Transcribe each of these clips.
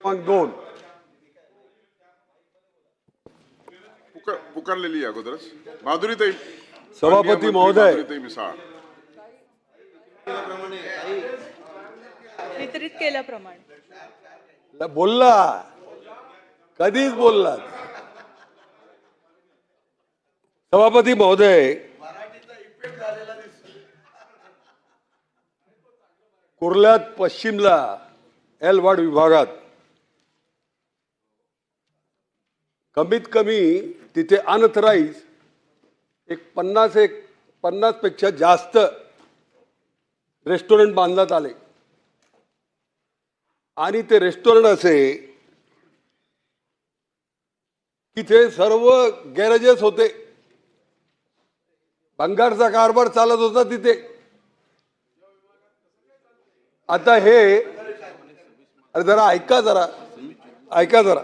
क्रमांक दोन पुकार पुकारलेली आहे अगोदरच माधुरीताई सभापती माननीय मंत्री महोदय. मिसाळ वितरित केल्याप्रमाणे. ल- बोलला. कधीच बोलला. सभापती महोदय. कुर्ल्यात पश्चिमला एलवाड विभागात. कमीत कमी तिथे अनथराईज एक पन्नास एक पन्नासपेक्षा जास्त रेस्टॉरंट बांधण्यात आले. आणि ते रेस्टॉरंट असे की ते सर्व गॅरेजेस होते. भंगारचा कारभार चालत होता तिथे. आता हे अरे जरा ऐका जरा ऐका जरा.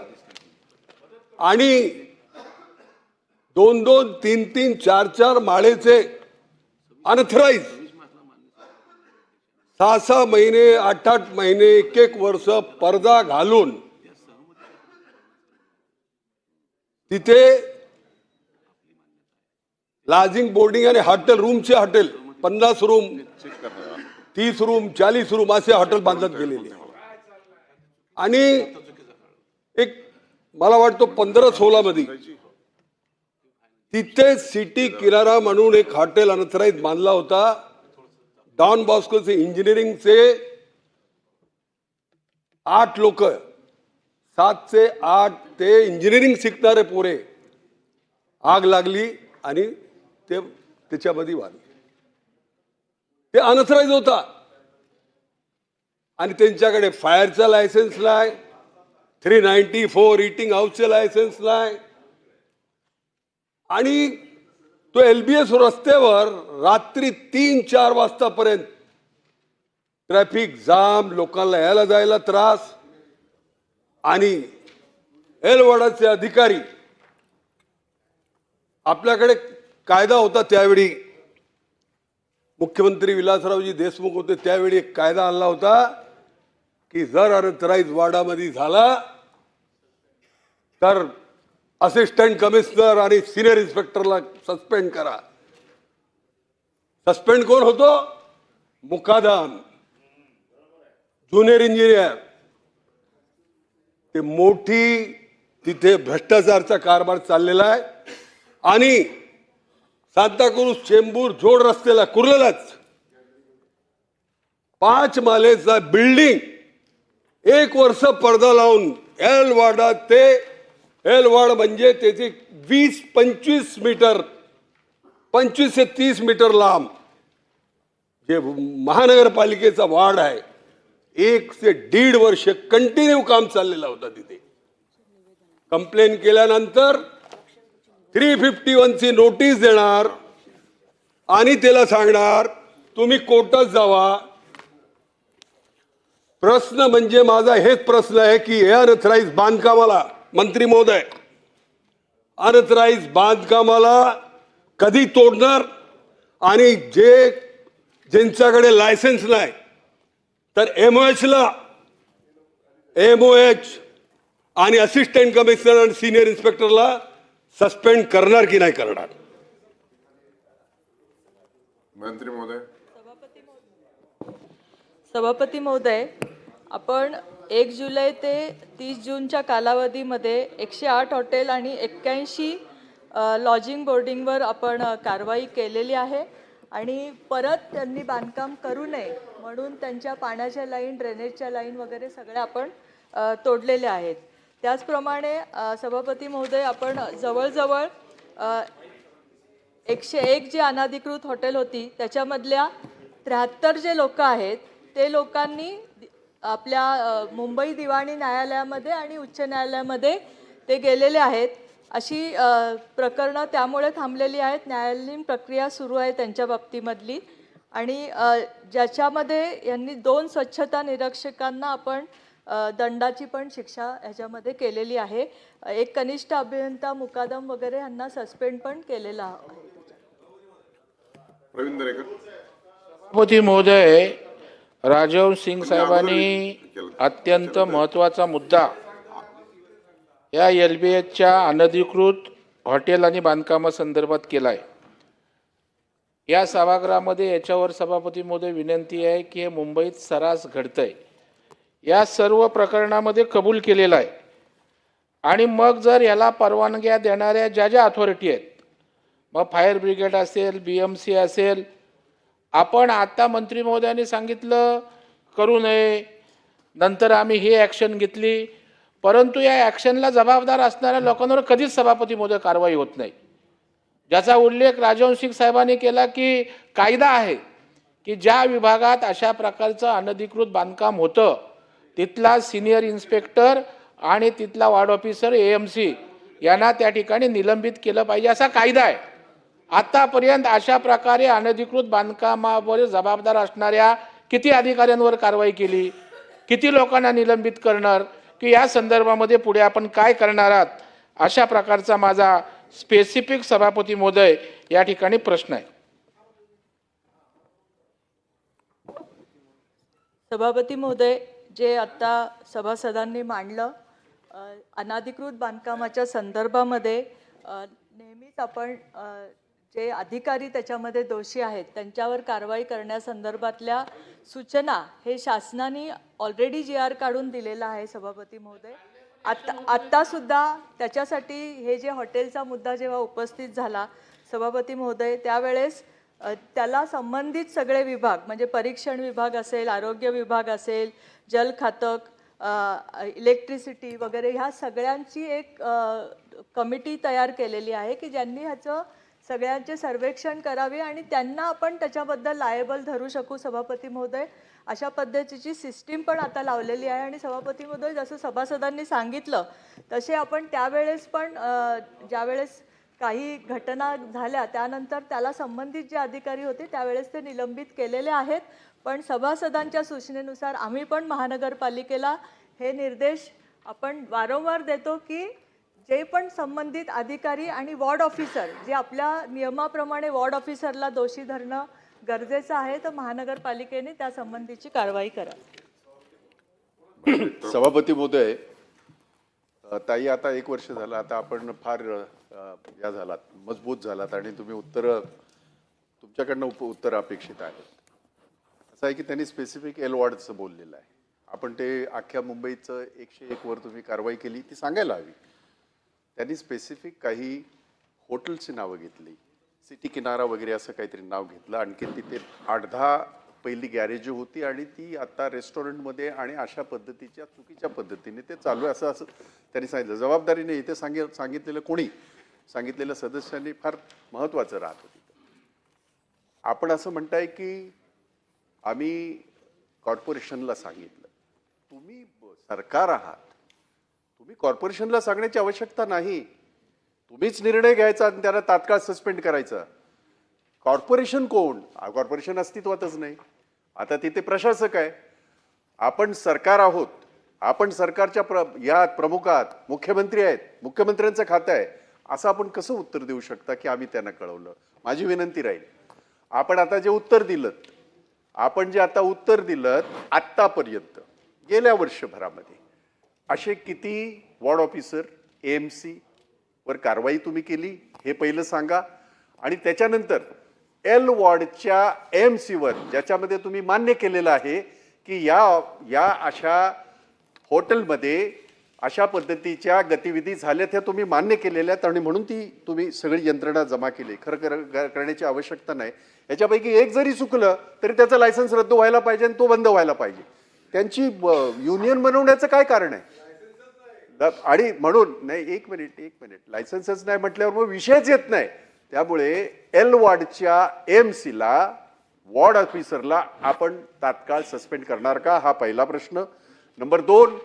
आणि दोन दोन तीन तीन चार चार माळेचे अनथराईज. सहा सहा महिने आठ आठ महिने एक एक वर्ष पडदा घालून तिथे लाजिंग बोर्डिंग आणि हॉटेल रूमचे हॉटेल पन्नास रूम तीस रूम चाळीस रूम असे हॉटेल बांधत गेलेले. आणि मला वाटतो पंधरा सोळा मध्ये. तिथे सिटी किनारा म्हणून एक हॉटेल अनथराईज बांधला होता. डॉन बॉस्कोचे इंजिनिअरिंगचे आठ लोक सातचे आठ ते इंजिनिअरिंग शिकणारे पोरे. आग लागली आणि ते त्याच्यामध्ये वाढले ते अनथराईज होता. आणि त्यांच्याकडे फायरचा लायसन्स नाही. थ्री नाईन्टी फोर इटिंग हाऊसचे लायसन्स नाही. आणि तो एल बी एस रस्त्यावर रात्री तीन चार वाजतापर्यंत ट्रॅफिक जाम लोकांना यायला जायला त्रास. आणि एलवाडाचे अधिकारी आपल्याकडे कायदा होता त्यावेळी. मुख्यमंत्री विलासरावजी देशमुख होते त्यावेळी एक कायदा आणला होता की जर अनथराईज वाडामध्ये झाला तर असिस्टंट कमिशनर आणि सिनियर इन्स्पेक्टरला सस्पेंड करा. सस्पेंड कोण होतो? मुकादाम. ज्युनियर इंजिनियर ते मोठी तिथे भ्रष्टाचारचा कारभार चाललेला आहे. आणि सांताक्रूज चेंबूर जोड रस्त्याला कुर्लेलाच. पाच मालेचा बिल्डिंग एक वर्ष पडदा लावून एलवाडा ते एल एलवाड म्हणजे त्याचे वीस पंचवीस मीटर पंचवीस ते तीस मीटर लांब. जे महानगरपालिकेचा वाड आहे एक ते दीड वर्ष कंटिन्यू काम चाललेलं होतं तिथे. कंप्लेन केल्यानंतर थ्री फिफ्टी वनची नोटीस देणार आणि त्याला सांगणार तुम्ही कोर्टात जावा. प्रश्न म्हणजे माझा हेच प्रश्न आहे की हे अथराईज बांधकामाला मंत्री महोदय अनथराईज बांधकामाला कधी तोडणार आणि जे ज्यांच्याकडे लायसन्स नाही तर एम ला एम ओ एच आणि असिस्टंट कमिशनर आणि सिनियर इन्स्पेक्टरला सस्पेंड करणार की नाही करणार? मंत्री महोदय. सभापती महोदय आपण एक जुलै ते तीस जूनच्या कालावधीमध्ये एकशे आठ हॉटेल आणि एक्क्याऐंशी लॉजिंग बोर्डिंगवर आपण कारवाई केलेली आहे. आणि परत त्यांनी बांधकाम करू नये म्हणून त्यांच्या पाण्याच्या लाईन ड्रेनेजच्या लाईन वगैरे सगळ्या आपण तोडलेल्या आहेत. त्याचप्रमाणे सभापती महोदय आपण जवळजवळ एकशे एक जी अनाधिकृत हॉटेल होती त्याच्यामधल्या त्र्याहत्तर जे लोक आहेत ते लोकांनी आपल्या मुंबई दिवाणी न्यायालयामध्ये आणि उच्च न्यायालयामध्ये ते गेलेले आहेत. अशी प्रकरणं त्यामुळे थांबलेली आहेत. न्यायालयीन प्रक्रिया सुरू आहे त्यांच्या बाबतीमधली. आणि ज्याच्यामध्ये यांनी दोन स्वच्छता निरीक्षकांना आपण दंडाची पण शिक्षा ह्याच्यामध्ये केलेली आहे. एक कनिष्ठ अभियंता मुकादम वगैरे यांना सस्पेंड पण केलेला आहे. सभापती महोदय राजवंश सिंग साहेबांनी अत्यंत महत्त्वाचा मुद्दा या एल बी एचच्या अनधिकृत हॉटेल आणि बांधकामासंदर्भात केला आहे या सभागृहामध्ये याच्यावर सभापती महोदय विनंती आहे की हे मुंबईत सरास घडतंय. या सर्व प्रकरणामध्ये कबूल केलेलं आहे. आणि मग जर याला परवानग्या देणाऱ्या ज्या ज्या अथॉरिटी आहेत मग फायर ब्रिगेड असेल बी एम सी असेल आपण आता मंत्री महोदयांनी सांगितलं करू नये. नंतर आम्ही ही ॲक्शन घेतली. परंतु या ॲक्शनला जबाबदार असणाऱ्या लोकांवर कधीच सभापती महोदय कारवाई होत नाही. ज्याचा उल्लेख राजवंशिक साहेबांनी केला की कायदा आहे की ज्या विभागात अशा प्रकारचं अनधिकृत बांधकाम होतं तिथला सिनियर इन्स्पेक्टर आणि तिथला ward officer A M C यांना त्या ठिकाणी निलंबित केलं पाहिजे असा कायदा आहे. आतापर्यंत अशा प्रकारे अनधिकृत बांधकामावर जबाबदार असणाऱ्या किती अधिकाऱ्यांवर कारवाई केली किती लोकांना निलंबित करणार की या संदर्भामध्ये पुढे आपण काय करणार आहात अशा प्रकारचा माझा स्पेसिफिक सभापती महोदय या ठिकाणी प्रश्न आहे. सभापती महोदय जे आत्ता सभासदांनी मांडलं अनाधिकृत बांधकामाच्या संदर्भामध्ये नेहमीच आपण जे अधिकारी त्याच्यामध्ये दोषी आहेत त्यांच्यावर कारवाई करण्यासंदर्भातल्या सूचना हे शासनाने ऑलरेडी जी आर काढून दिलेला आहे सभापती महोदय. आत्ता आत्तासुद्धा त्याच्यासाठी हे जे हॉटेलचा मुद्दा जेव्हा उपस्थित झाला सभापती महोदय त्यावेळेस त्याला संबंधित सगळे विभाग म्हणजे परीक्षण विभाग असेल आरोग्य विभाग असेल जल खातक इलेक्ट्रिसिटी वगैरे ह्या सगळ्यांची एक कमिटी तयार केलेली आहे की ज्यांनी ह्याचं सगळ्यांचे सर्वेक्षण करावे आणि त्यांना आपण त्याच्याबद्दल लायबल धरू शकू सभापती महोदय. अशा पद्धतीची सिस्टीम पण आता लावलेली आहे आणि सभापती महोदय जसं सभासदांनी सांगितलं तसे आपण त्यावेळेस पण ज्यावेळेस काही घटना झाल्या त्यानंतर त्याला संबंधित जे अधिकारी होते त्यावेळेस ते निलंबित केलेले आहेत. पण सभासदांच्या सूचनेनुसार आम्ही पण महानगरपालिकेला हे निर्देश आपण वारंवार देतो की जे पण संबंधित अधिकारी आणि वॉर्ड ऑफिसर जे आपल्या नियमाप्रमाणे वॉर्ड ऑफिसरला दोषी धरणं गरजेचं आहे तर महानगरपालिकेने त्या संबंधीची कारवाई करा. सभापती महोदय ताई आता एक वर्ष झालं आता आपण फार या झालात मजबूत झालात आणि तुम्ही उत्तर तुमच्याकडनं उप उत्तर अपेक्षित आहेत. असं आहे की त्यांनी स्पेसिफिक एल वॉर्डचं बोललेलं आहे. आपण ते अख्ख्या मुंबईचं एकशे एकवर तुम्ही कारवाई केली ती सांगायला हवी. त्यांनी स्पेसिफिक काही हॉटेलची नावं घेतली. सिटी किनारा वगैरे असं काहीतरी नाव घेतलं. आणखी तिथे आठ दहा पहिली गॅरेज होती आणि ती आता रेस्टॉरंटमध्ये आणि अशा पद्धतीच्या चुकीच्या पद्धतीने ते चालू आहे असं असं त्यांनी सांगितलं. जबाबदारीने इथे सांगे सांगितलेलं कोणी? सांगितलेल्या सदस्यांनी फार महत्त्वाचं राहत होती आपण असं म्हणताय की आम्ही कॉर्पोरेशनला सांगितलं. तुम्ही सरकार आहात. तुम्ही कॉर्पोरेशनला सांगण्याची आवश्यकता नाही. तुम्हीच निर्णय घ्यायचा आणि त्याला तात्काळ सस्पेंड करायचा. कॉर्पोरेशन कोण? कॉर्पोरेशन अस्तित्वातच नाही. आता तिथे प्रशासक आहे. आपण सरकार आहोत. आपण सरकारच्या प्र या प्रमुख आहात मुख्यमंत्री आहेत. मुख्यमंत्र्यांचं खातं आहे. असं आपण कसं उत्तर देऊ शकता की आम्ही त्यांना कळवलं? माझी विनंती राहील. आपण आता जे उत्तर दिलं आपण जे आता उत्तर दिलं आत्तापर्यंत गेल्या वर्षभरामध्ये असे किती ward officer A M C वर कारवाई तुम्ही केली हे पहिलं सांगा. आणि त्याच्यानंतर एल वॉर्डच्या एम सीवर ज्याच्यामध्ये तुम्ही मान्य केलेलं आहे की या या अशा हॉटेलमध्ये अशा पद्धतीच्या गतिविधी झाल्यात ह्या तुम्ही मान्य केलेल्या आहेत आणि म्हणून ती तुम्ही सगळी यंत्रणा जमा केली. खरं कर- करण्याची आवश्यकता नाही. याच्यापैकी एक जरी चुकलं तरी त्याचं लायसन्स रद्द व्हायला पाहिजे आणि तो बंद व्हायला पाहिजे. त्यांची युनियन बनवण्याचं काय कारण आहे? द- आणि म्हणून नाही एक मिनिट एक मिनिट लायसन्सच नाही म्हटल्यावर मग विषयच येत नाही. त्यामुळे एल वॉर्डच्या एम सीला वॉर्ड ऑफिसरला आपण तात्काळ सस्पेंड करणार का? हा पहिला प्रश्न. नंबर दोन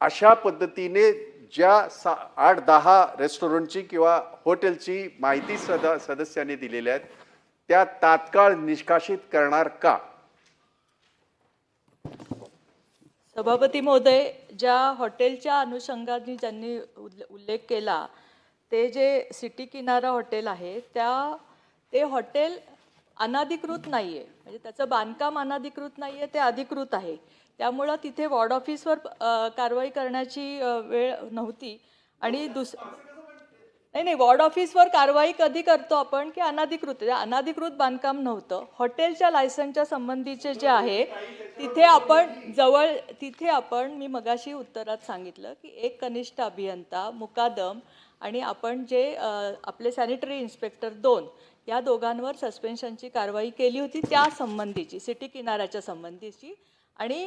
अशा पद्धतीने ज्या सा आठ दहा रेस्टॉरंटची किंवा हॉटेलची माहिती सद सदस्यांनी दिलेल्या आहेत त्या तात्काळ निष्कासित करणार का? सभापती महोदय ज्या हॉटेलच्या अनुषंगाने ज्यांनी उल्ले- उल्लेख केला ते जे सिटी किनारा हॉटेल आहे त्या ते हॉटेल अनाधिकृत नाही आहे म्हणजे त्याचं बांधकाम अनाधिकृत नाही आहे ते अधिकृत आहे. त्यामुळं तिथे वॉर्ड ऑफिसवर कारवाई करण्याची वेळ नव्हती. आणि दुस नाही नाही वॉर्ड ऑफिसवर कारवाई कधी करतो आपण की अनाधिकृत? म्हणजे अनाधिकृत बांधकाम नव्हतं. हॉटेलच्या लायसनच्या संबंधीचे जे आहे तिथे आपण जवळ तिथे आपण मी मगाशी उत्तरात सांगितलं की एक कनिष्ठ अभियंता मुकादम आणि आपण जे आपले सॅनिटरी इन्स्पेक्टर दोन या दोघांवर सस्पेन्शनची कारवाई केली होती त्या संबंधीची सिटी किनाऱ्याच्या संबंधीची. आणि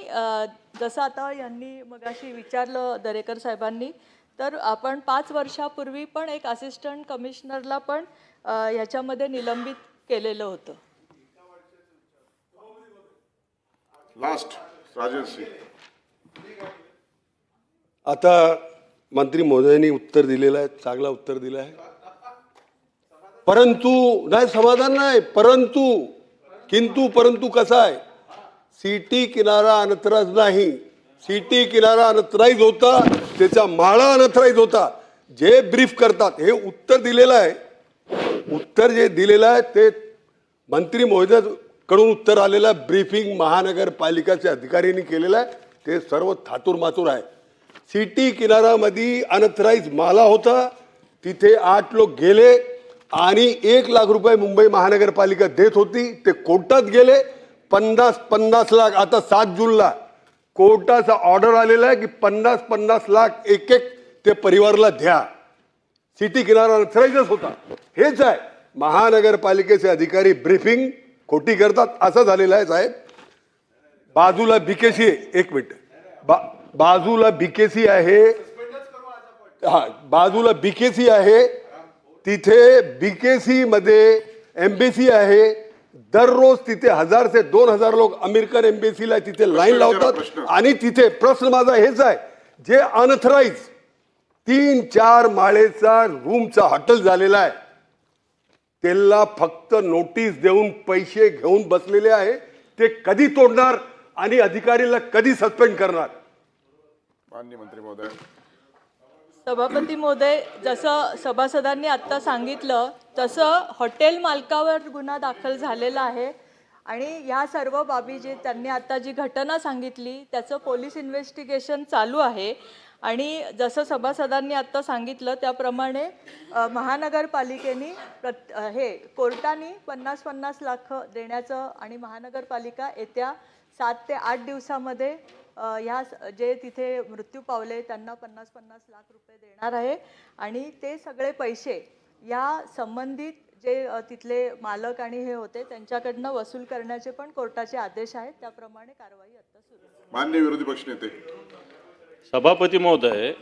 जसं आता यांनी मगाशी विचारलं दरेकर साहेबांनी तर आपण पाच वर्षापूर्वी पण एक असिस्टंट कमिशनरला पण ह्याच्यामध्ये निलंबित केलेलं होतं. लास्ट आता मंत्री महोदयांनी उत्तर दिलेलं आहे चांगलं उत्तर दिलं आहे. परंतु नाही समाधान नाही परंतु किंतु परंतु कसा आहे? सिटी किनारा अनथराज नाही. सिटी किनारा अनथराईज होता त्याचा माळा अनथराईज होता. जे ब्रीफ करतात हे उत्तर दिलेलं आहे. उत्तर जे दिलेलं आहे ते मंत्री महोदयाकडून उत्तर आलेलं आहे. ब्रीफिंग महानगरपालिकाच्या अधिकाऱ्यांनी केलेलं आहे. ते सर्व थातूर मातूर आहे. सिटी किनारामध्ये अनथराईज माला होता. तिथे आठ लोक गेले आणि एक लाख रुपये मुंबई महानगरपालिका देत होती. ते कोर्टात गेले. पन्नास पन्नास लाख आता सात जूनला कोर्टाचा ऑर्डर आलेला आहे की पन्नास पन्नास लाख एक एक ते परिवारला द्या. सिटी किनारा अनथराईजच होता. हेच आहे. महानगरपालिकेचे अधिकारी ब्रीफिंग खोटी करतात. असं झालेलं आहे साहेब. बाजूला बीकेसी एक मिनिट. बा बाजूला बीकेसी आहे. हा बाजूला बीकेसी आहे. तिथे बीकेसीमध्ये एम्बेसी आहे. दररोज तिथे हजार ते दोन हजार लोक अमेरिकन एम्बेसीला तिथे लाईन लावतात. आणि तिथे प्रश्न माझा हेच आहे. जे अनथराईज तीन चार माळेचा रूमचा हॉटेल झालेला आहे. त्याला फक्त नोटीस देऊन पैसे घेऊन बसलेले आहे. ते कधी तोडणार आणि अधिकारीला कधी सस्पेंड करणार? मान्य मंत्री महोदय. सभापती महोदय जसं सभासदांनी आत्ता सांगितलं तसं हॉटेल मालकावर गुन्हा दाखल झालेला आहे. आणि ह्या सर्व बाबी जे त्यांनी आता जी घटना सांगितली त्याचं पोलीस इन्व्हेस्टिगेशन चालू आहे. आणि जसं सभासदांनी आत्ता सांगितलं त्याप्रमाणे महानगरपालिकेने प्रत हे कोर्टाने पन्नास पन्नास लाख देण्याचं आणि महानगरपालिका येत्या सात ते आठ दिवसामध्ये ह्या स- जे तिथे मृत्यू पावले त्यांना पन्नास पन्नास लाख रुपये देणार आहे. आणि ते सगळे पैसे या संबंधित जे तिथले मालक आणि हे होते त्यांच्याकडनं वसूल करण्याचे पण कोर्टाचे आदेश आहेत. त्याप्रमाणे कारवाई आता सुरू आहे. मान्य विरोधी पक्षनेते सभापती महोदय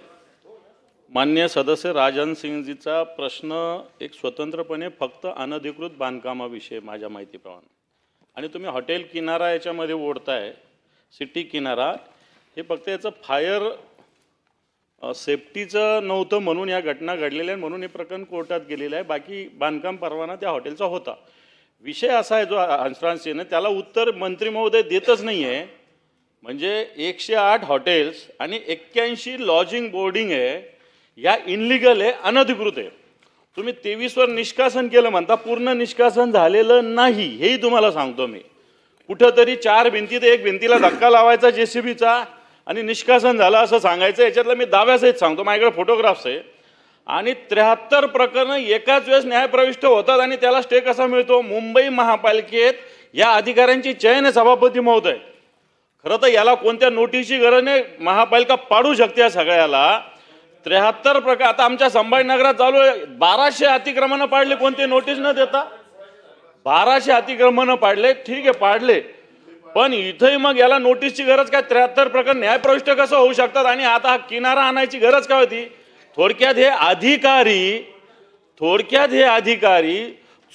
मान्य सदस्य राजन सिंगजीचा प्रश्न एक स्वतंत्रपणे फक्त अनधिकृत बांधकामाविषयी माझ्या माहितीप्रमाणे. आणि तुम्ही हॉटेल किनारा याच्यामध्ये ओढताय सिटी किनारा हे फक्त याचं फायर सेफ्टीचं नव्हतं म्हणून या घटना घडलेल्या आहेत म्हणून हे प्रकरण कोर्टात गेलेलं आहे. बाकी बांधकाम परवाना त्या हॉटेलचा होता. विषय असा आहे जो हंसराज त्याला उत्तर मंत्री महोदय देतच नाही आहे म्हणजे एकशे आठ हॉटेल्स आणि एक्क्याऐंशी लॉजिंग बोर्डिंग आहे. या इनलिगल आहे अनधिकृत आहे. तुम्ही तेवीसवर निष्कासन केलं म्हणता पूर्ण निष्कासन झालेलं नाही हेही तुम्हाला सांगतो मी. कुठंतरी चार भिंतीत एक भिंतीला धक्का लावायचा जे सी बीचा आणि निष्कासन झालं असं सांगायचं. याच्यातलं मी दाव्यासहित सांगतो. माझ्याकडे फोटोग्राफ्स आहे. आणि त्र्याहत्तर प्रकरणं एकाच वेळेस न्यायप्रविष्ट होतात आणि त्याला स्टे कसा मिळतो? मुंबई महापालिकेत या अधिकाऱ्यांची चयन आहे सभापती महोदय. खरं तर याला कोणत्या नोटीसची गरज नाही? महापालिका पाडू शकते या सगळ्याला. त्र्याहत्तर प्रकार आता आमच्या संभाजीनगरात चालू आहे. बाराशे अतिक्रमणं पाडले. कोणते नोटीस न देता? बाराशे अतिक्रमणं पाडले ठीक आहे पाडले. पण इथंही मग याला नोटीसची गरज काय? त्र्याहत्तर प्रकरण न्यायप्रविष्ट कसं होऊ शकतात? आणि आता हा किनारा आणायची गरज काय होती? थोडक्यात हे अधिकारी थोडक्यात हे अधिकारी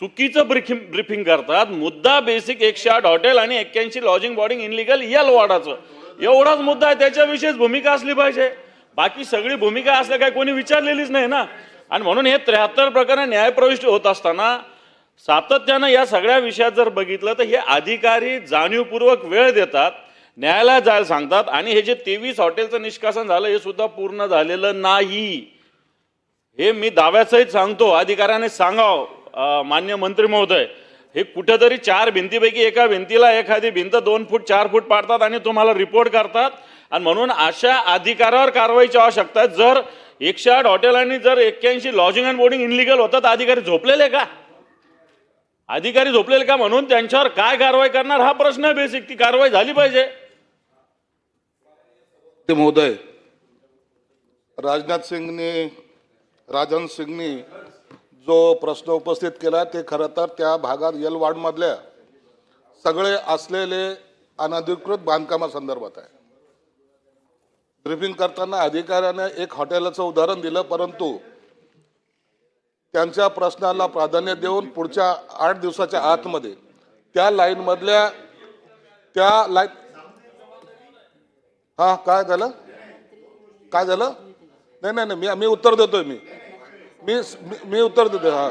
चुकीचं ब्रिफिंग ब्रिफिंग करतात. मुद्दा बेसिक एकशे आठ हॉटेल आणि एक्क्याऐंशी लॉजिंग बॉर्डिंग इनलिगल या वॉर्डाचं एवढाच मुद्दा आहे त्याच्याविषयीच भूमिका असली पाहिजे. बाकी सगळी भूमिका असल्या काय कोणी विचारलेलीच नाही ना? आणि म्हणून हे त्र्याहत्तर प्रकरण न्यायप्रविष्ट होत असताना सातत्यानं या सगळ्या विषयात जर बघितलं तर हे अधिकारी जाणीवपूर्वक वेळ देतात न्यायालयात जायला सांगतात आणि हे जे तेवीस हॉटेलचं निष्कासन झालं हे सुद्धा पूर्ण झालेलं नाही. हे मी दाव्याचंही सांगतो. अधिकाऱ्याने सांगाव मान्य मंत्री महोदय. हे कुठेतरी चार भिंतीपैकी एका भिंतीला एखादी भिंत दोन फूट चार फूट पाडतात आणि तुम्हाला रिपोर्ट करतात. आणि म्हणून अशा अधिकारावर कारवाईची आवश्यकता शकतात. जर एकशे आठ हॉटेलांनी जर एक्क्याऐंशी लॉजिंग अँड बोर्डिंग इनलिगल होतात अधिकारी झोपलेले का? अधिकारी झोपलेले का म्हणून त्यांच्यावर काय कारवाई करणार? हा प्रश्न आहे बेसिक ती कारवाई झाली पाहिजे. ते महोदय राजनाथ सिंगने राजन सिंगनी जो प्रश्न उपस्थित केला ते खरं तर त्या भागात येलवाडमधल्या सगळे असलेले अनधिकृत बांधकामासंदर्भात आहे. ब्रिफिंग करताना अधिकाऱ्याने एक हॉटेलचं उदाहरण दिलं परंतु त्यांच्या प्रश्नाला प्राधान्य देऊन पुढच्या आठ दिवसाच्या आतमध्ये त्या लाईनमधल्या त्या लाईन हा काय झालं? काय झालं? नाही नाही नाही मी मी उत्तर देतोय मी. मी मी- मी उत्तर देतोय हा.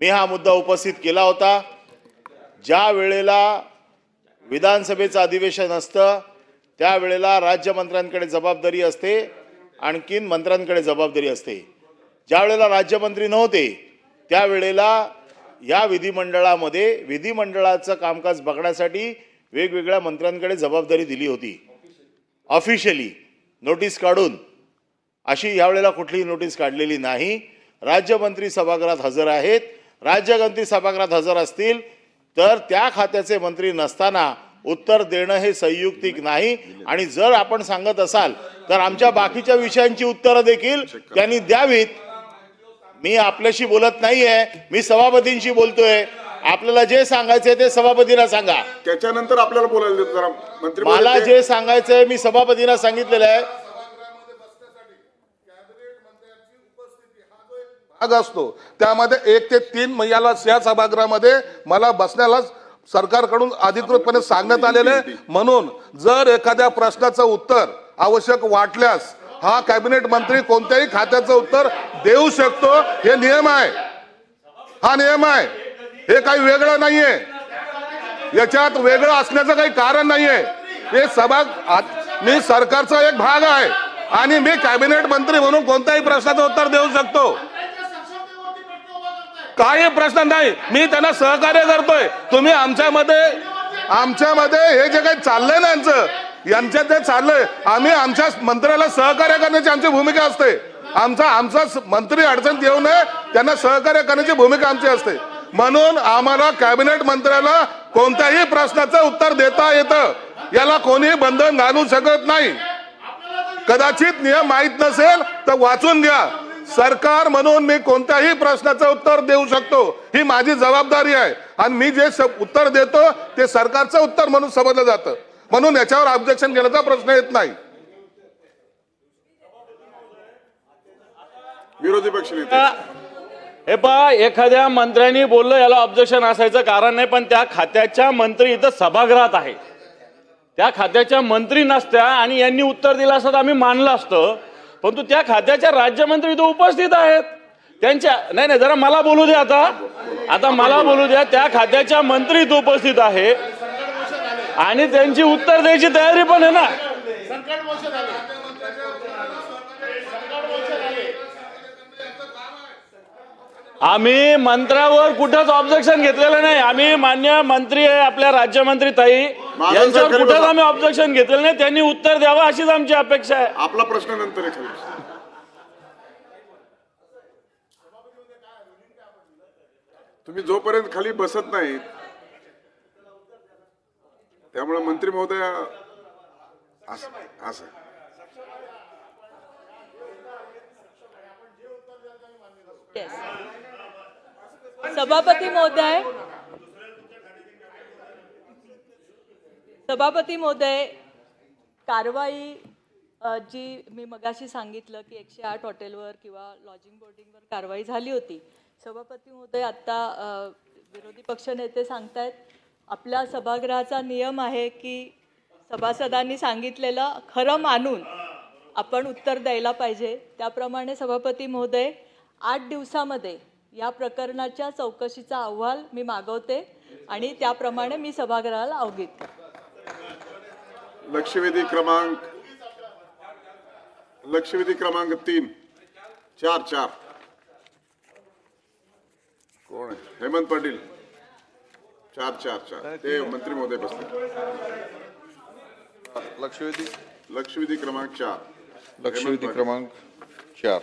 मी हा मुद्दा उपस्थित केला होता. ज्या वेळेला विधानसभेचं अधिवेशन असतं त्यावेळेला राज्यमंत्र्यांकडे जबाबदारी असते आणखीन मंत्र्यांकडे जबाबदारी असते. ज्यावेळेला राज्यमंत्री नव्हते त्यावेळेला या विधिमंडळामध्ये विधिमंडळाचं कामकाज बघण्यासाठी वेगवेगळ्या मंत्र्यांकडे जबाबदारी दिली होती. ऑफिशियली नोटीस काढून अशी यावेळेला कुठलीही नोटीस काढलेली नाही. राज्यमंत्री सभागृहात हजर आहेत. राज्यमंत्री सभागृहात हजर असतील तर त्या खात्याचे मंत्री नसताना उत्तर देणं हे संयुक्तिक नाही. आणि जर आपण सांगत असाल तर आमच्या बाकीच्या विषयांची उत्तरं देखील त्यांनी द्यावीत. मी आपल्याशी बोलत नाहीये मी सभापतींशी बोलतोय. आपल्याला जे सांगायचंय ते सभापतींना सांगा. त्याच्यानंतर आपल्याला बोलायला देतो जरा. मंत्री मला जे सांगायचंय मी सभापतींना सांगितलेलं आहे. भाग असतो. त्यामध्ये एक ते तीन महिन्याला या सभागृहामध्ये मला बसण्याला सरकारकडून अधिकृतपणे सांगण्यात आलेले आहे. म्हणून जर एखाद्या प्रश्नाचं उत्तर आवश्यक वाटल्यास हा कॅबिनेट मंत्री कोणत्याही खात्याचं उत्तर देऊ शकतो. हे नियम आहे. हा नियम आहे. हे काही वेगळं नाहीये. याच्यात वेगळं असण्याचं काही कारण नाहीये. हे सभा मी सरकारचा एक भाग आहे. आणि मी कॅबिनेट मंत्री म्हणून कोणत्याही प्रश्नाचं उत्तर देऊ शकतो. काही प्रश्न नाही. मी त्यांना सहकार्य करतोय. तुम्ही आमच्यामध्ये आमच्यामध्ये हे जे काही चाललंय ना यांचं यांच्यात जे चाललंय आम्ही आमच्या मंत्र्याला सहकार्य करण्याची आमची भूमिका असते. आमचा आमचा मंत्री अडचणीत येऊ नये त्यांना सहकार्य करण्याची भूमिका आमची असते. म्हणून आम्हाला कॅबिनेट मंत्र्याला कोणत्याही प्रश्नाचं उत्तर देता येतं. याला कोणी बंधन घालू शकत नाही. कदाचित नियम माहीत नसेल तर वाचून घ्या. सरकार म्हणून मी कोणत्याही प्रश्नाचं उत्तर देऊ शकतो. ही माझी जबाबदारी आहे. आणि मी जे उत्तर देतो ते सरकारचं उत्तर म्हणून समजलं जातं. म्हणून याच्यावर ऑब्जेक्शन घेण्याचा प्रश्न येत नाही. विरोधी पक्षनेते हे पहा एखाद्या मंत्र्यांनी बोललं याला ऑब्जेक्शन असायचं कारण नाही पण त्या खात्याच्या मंत्री इथं सभागृहात आहे. त्या खात्याच्या मंत्री नसत्या आणि यांनी उत्तर दिलं असतं तर आम्ही मानलं असतं. परंतु त्या खात्याच्या राज्यमंत्री इथं उपस्थित आहेत. त्यांच्या नाही नाही जरा मला बोलू द्या आता. आता मला बोलू द्या त्या खात्याच्या मंत्री इथं उपस्थित आहे. आणि त्यांची उत्तर द्यायची तयारी पण आहे ना. आम्ही मंत्र्यावर कुठंच ऑब्जेक्शन घेतलेलं नाही. आम्ही मान्य मंत्री आहे आपल्या राज्यमंत्री ताई. यांच्यावर कुठंच. आम्ही ऑब्जेक्शन घेतलेलं नाही त्यांनी उत्तर द्यावं अशीच आमची अपेक्षा आहे आपला प्रश्न नंतर. तुम्ही जोपर्यंत खाली बसत नाही त्यामुळे मंत्री महोदय असं. सभापती महोदय सभापती महोदय कारवाई जी मी मगाशी सांगितलं की एकशे आठ हॉटेलवर किंवा लॉजिंग बोर्डिंगवर कारवाई झाली होती. सभापती महोदय आत्ता विरोधी पक्षनेते सांगतायत आपल्या सभागृहाचा नियम आहे की सभासदांनी सांगितलेलं खरं मानून आपण उत्तर द्यायला पाहिजे. त्याप्रमाणे सभापती महोदय आठ दिवसामध्ये या प्रकरणाच्या चौकशीचा अहवाल मी मागवते आणि त्याप्रमाणे मी सभागृहाला अवगत करते. लक्षवेधी क्रमांक लक्षवेधी क्रमांक तीन चार चार. कोण आहे? हेमंत पाटील. चार चार चार. ते मंत्री महोदय बसले. लक्षवेधी. लक्षवेधी क्रमांक चार. लक्षवेधी क्रमांक चार.